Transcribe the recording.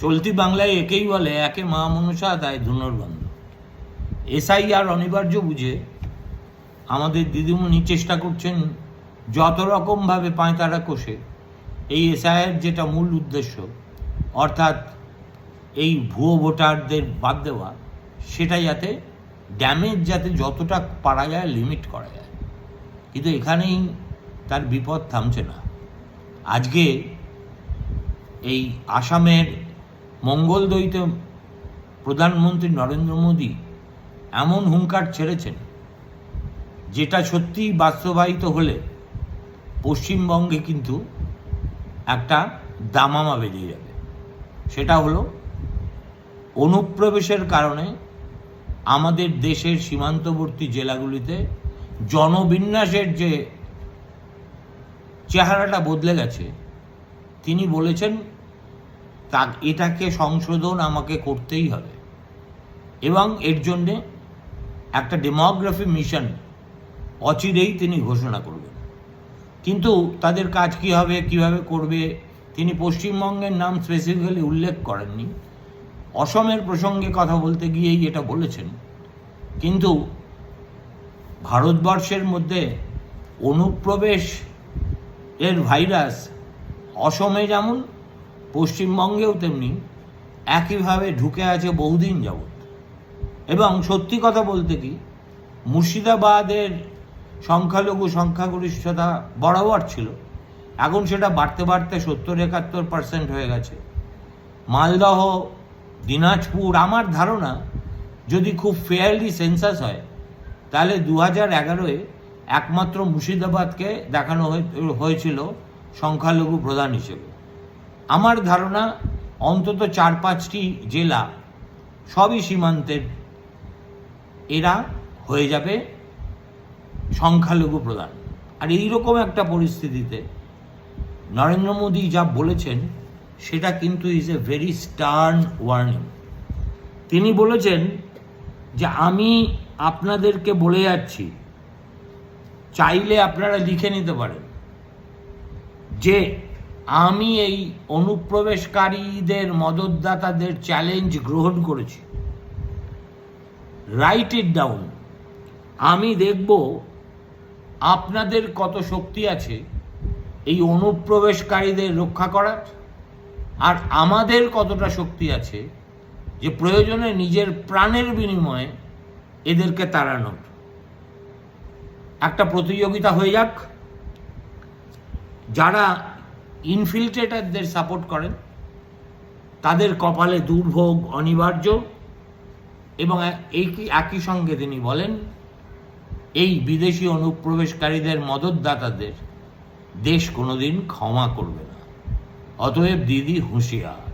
চলতি বাংলায় একেই বলে, একে মা মনসা তাই ধনুর্বন্ধ এসআইআর অনিবার্য বুঝে আমাদের দিদিমণি চেষ্টা করছেন যত রকমভাবে পাঁয়তারা কষে, এই এসআইআর যেটা মূল উদ্দেশ্য, অর্থাৎ এই ভুয়ো ভোটারদের বাদ দেওয়া, সেটা যাতে ড্যামেজ যাতে যতটা পারা যায় লিমিট করা যায়। কিন্তু এখানেই তার বিপদ থামছে না। আজকে এই আসামের মঙ্গলদৈতে প্রধানমন্ত্রী নরেন্দ্র মোদী এমন হুঙ্কার ছেড়েছেন, যেটা সত্যিই বাস্তবায়িত হলে পশ্চিমবঙ্গে কিন্তু একটা দামামা বেরিয়ে যাবে। সেটা হলো, অনুপ্রবেশের কারণে আমাদের দেশের সীমান্তবর্তী জেলাগুলিতে জনবিন্যাসের যে চেহারাটা বদলে গেছে, তিনি বলেছেন তা এটাকে সংশোধন আমাকে করতেই হবে। এবং এর জন্যে একটা ডেমোগ্রাফি মিশন অচিরেই তিনি ঘোষণা করবেন। কিন্তু তাদের কাজ কি হবে, কীভাবে করবে, তিনি পশ্চিমবঙ্গের নাম স্পেসিফিক্যালি উল্লেখ করেননি। অসমের প্রসঙ্গে কথা বলতে গিয়েই এটা বলেছেন। কিন্তু ভারতবর্ষের মধ্যে অনুপ্রবেশ এর ভাইরাস অসমে যেমন পশ্চিমবঙ্গেও তেমনি একইভাবে ঢুকে আছে বহুদিন যাবৎ। এবং সত্যি কথা বলতে কি, মুর্শিদাবাদের সংখ্যালঘু সংখ্যাগরিষ্ঠতা বরাবর ছিল। এখন সেটা বাড়তে বাড়তে সত্তর একাত্তর পার্সেন্ট হয়ে গেছে। মালদহ, দিনাজপুর, আমার ধারণা যদি খুব ফেয়ারলি সেন্সাস হয়, তাহলে দু হাজার এগারোয় একমাত্র মুর্শিদাবাদকে দেখানো হয়ে- হয়েছিল সংখ্যালঘু প্রধান হিসেবে। আমার ধারণা অন্তত চার পাঁচটি জেলা সবই সীমান্তের। এরা হয়ে যাবে সংখ্যালঘু প্রধান। আর এইরকম একটা পরিস্থিতিতে নরেন্দ্র মোদী যা বলেছেন, সেটা কিন্তু is a very stern warning তিনি বলেছেন যে, আমি আপনাদেরকে বলে যাচ্ছি, চাইলে আপনারা লিখে নিতে পারেন যে আমি এই অনুপ্রবেশকারীদের মদতদাতাদের চ্যালেঞ্জ গ্রহণ করেছি। রাইট ইট ডাউন আমি দেখব আপনাদের কত শক্তি আছে এই অনুপ্রবেশকারীদের রক্ষা করার, আর আমাদের কতটা শক্তি আছে যে প্রয়োজনে নিজের প্রাণের বিনিময়ে এদেরকে তাড়ানোর। একটা প্রতিযোগিতা হয়ে যাক। যারা ইনফিল্ট্রেটারদের সাপোর্ট করেন। তাদের কপালে দুর্ভোগ, অনিবার্য এবং একই একই সঙ্গে তিনি বলেন, এই বিদেশি অনুপ্রবেশকারীদের মদতদাতাদের দেশ কোনোদিন ক্ষমা করবে না। অতএব দিদি হুঁশিয়ার।